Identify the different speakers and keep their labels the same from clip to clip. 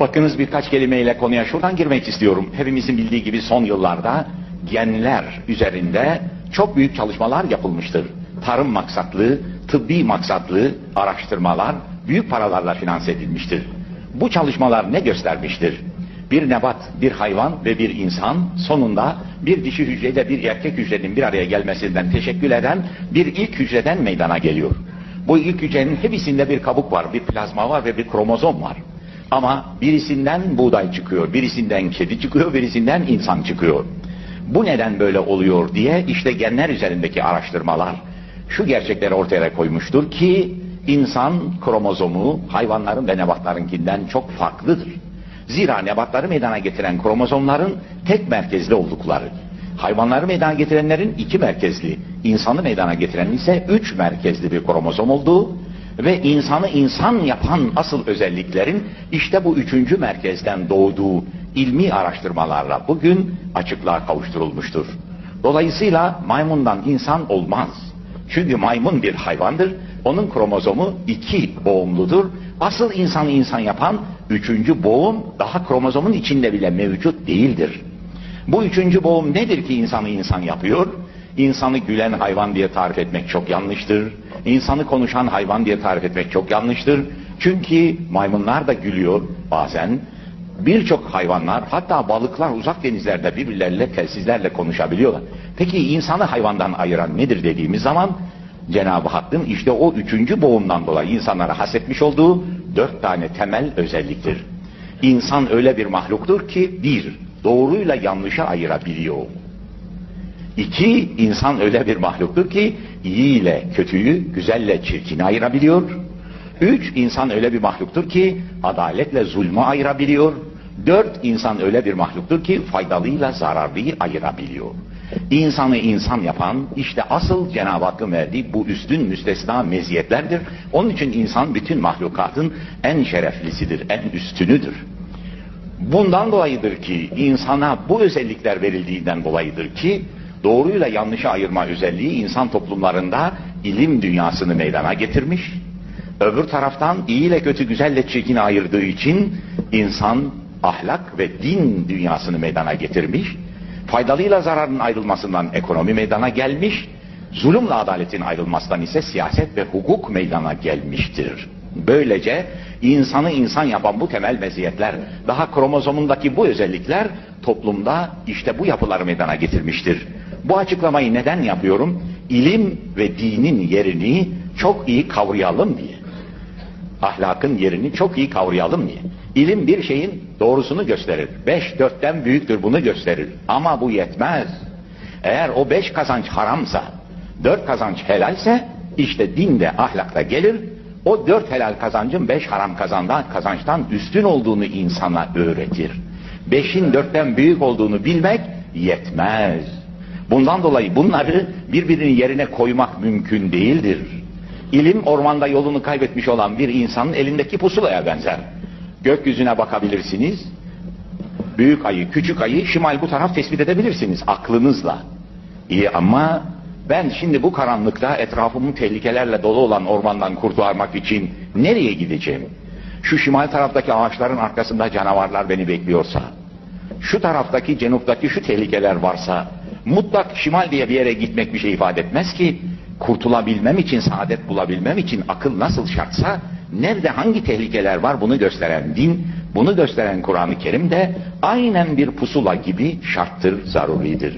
Speaker 1: Bakınız birkaç kelimeyle konuya şuradan girmek istiyorum. Hepimizin bildiği gibi son yıllarda genler üzerinde çok büyük çalışmalar yapılmıştır. Tarım maksatlı, tıbbi maksatlı araştırmalar büyük paralarla finanse edilmiştir. Bu çalışmalar ne göstermiştir? Bir nebat, bir hayvan ve bir insan sonunda bir dişi hücreyle bir erkek hücrenin bir araya gelmesinden teşekkül eden bir ilk hücreden meydana geliyor. Bu ilk hücrenin hepsinde bir kabuk var, bir plazma var ve bir kromozom var. Ama birisinden buğday çıkıyor, birisinden kedi çıkıyor, birisinden insan çıkıyor. Bu neden böyle oluyor diye işte genler üzerindeki araştırmalar şu gerçekleri ortaya koymuştur ki insan kromozomu hayvanların ve nebatlarınkinden çok farklıdır. Zira nebatları meydana getiren kromozomların tek merkezli oldukları, hayvanları meydana getirenlerin iki merkezli, insanı meydana getiren ise üç merkezli bir kromozom olduğu ve insanı insan yapan asıl özelliklerin işte bu üçüncü merkezden doğduğu ilmi araştırmalarla bugün açıklığa kavuşturulmuştur. Dolayısıyla maymundan insan olmaz. Çünkü maymun bir hayvandır. Onun kromozomu iki boğumludur. Asıl insanı insan yapan üçüncü boğum daha kromozomun içinde bile mevcut değildir. Bu üçüncü boğum nedir ki insanı insan yapıyor? İnsanı gülen hayvan diye tarif etmek çok yanlıştır. İnsanı konuşan hayvan diye tarif etmek çok yanlıştır. Çünkü maymunlar da gülüyor bazen. Birçok hayvanlar hatta balıklar uzak denizlerde birbirleriyle telsizlerle konuşabiliyorlar. Peki insanı hayvandan ayıran nedir dediğimiz zaman Cenab-ı Hakk'ın işte o üçüncü boğumdan dolayı insanlara hasetmiş olduğu dört tane temel özelliktir. İnsan öyle bir mahluktur ki bir, doğruyla yanlışa ayırabiliyor. İki, insan öyle bir mahluktur ki iyi ile kötüyü, güzelle çirkini ayırabiliyor. Üç, insan öyle bir mahluktur ki adaletle zulmü ayırabiliyor. Dört, insan öyle bir mahluktur ki faydalıyla zararlıyı ayırabiliyor. İnsanı insan yapan işte asıl Cenab-ı Hakk'ın verdiği bu üstün müstesna meziyetlerdir. Onun için insan bütün mahlukatın en şereflisidir, en üstünüdür. Bundan dolayıdır ki insana bu özellikler verildiğinden dolayıdır ki doğruyla yanlışı ayırma özelliği insan toplumlarında ilim dünyasını meydana getirmiş. Öbür taraftan iyi ile kötü güzelle çirkini ayırdığı için insan ahlak ve din dünyasını meydana getirmiş. Faydalıyla zararın ayrılmasından ekonomi meydana gelmiş. Zulümle adaletin ayrılmasından ise siyaset ve hukuk meydana gelmiştir. Böylece insanı insan yapan bu temel meziyetler, daha kromozomundaki bu özellikler toplumda işte bu yapıları meydana getirmiştir. Bu açıklamayı neden yapıyorum? İlim ve dinin yerini çok iyi kavrayalım diye. Ahlakın yerini çok iyi kavrayalım diye. İlim bir şeyin doğrusunu gösterir. Beş dörtten büyüktür bunu gösterir. Ama bu yetmez. Eğer o beş kazanç haramsa, dört kazanç helalse, işte dinde ahlakta gelir, o dört helal kazancın beş haram kazandan, kazançtan üstün olduğunu insana öğretir. Beşin dörtten büyük olduğunu bilmek yetmez. Bundan dolayı bunları birbirinin yerine koymak mümkün değildir. İlim ormanda yolunu kaybetmiş olan bir insanın elindeki pusulaya benzer. Gökyüzüne bakabilirsiniz. Büyük ayı, küçük ayı, şimal bu taraf tespit edebilirsiniz aklınızla. İyi ama ben şimdi bu karanlıkta etrafımın tehlikelerle dolu olan ormandan kurtulmak için nereye gideceğim? Şu şimal taraftaki ağaçların arkasında canavarlar beni bekliyorsa, şu taraftaki, cenuptaki şu tehlikeler varsa, mutlak şimal diye bir yere gitmek bir şey ifade etmez ki, kurtulabilmem için, saadet bulabilmem için akıl nasıl şartsa, nerede hangi tehlikeler var bunu gösteren din, bunu gösteren Kur'an-ı Kerim de aynen bir pusula gibi şarttır, zaruridir.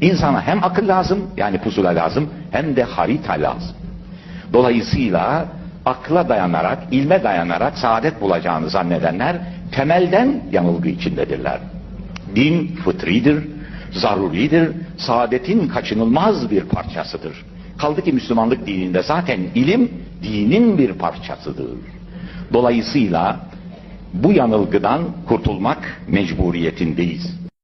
Speaker 1: İnsana hem akıl lazım, yani pusula lazım, hem de harita lazım. Dolayısıyla akla dayanarak, ilme dayanarak saadet bulacağını zannedenler temelden yanılgı içindedirler. Din fıtridir, zaruridir, saadetin kaçınılmaz bir parçasıdır. Kaldı ki Müslümanlık dininde zaten ilim dinin bir parçasıdır. Dolayısıyla bu yanılgıdan kurtulmak mecburiyetindeyiz.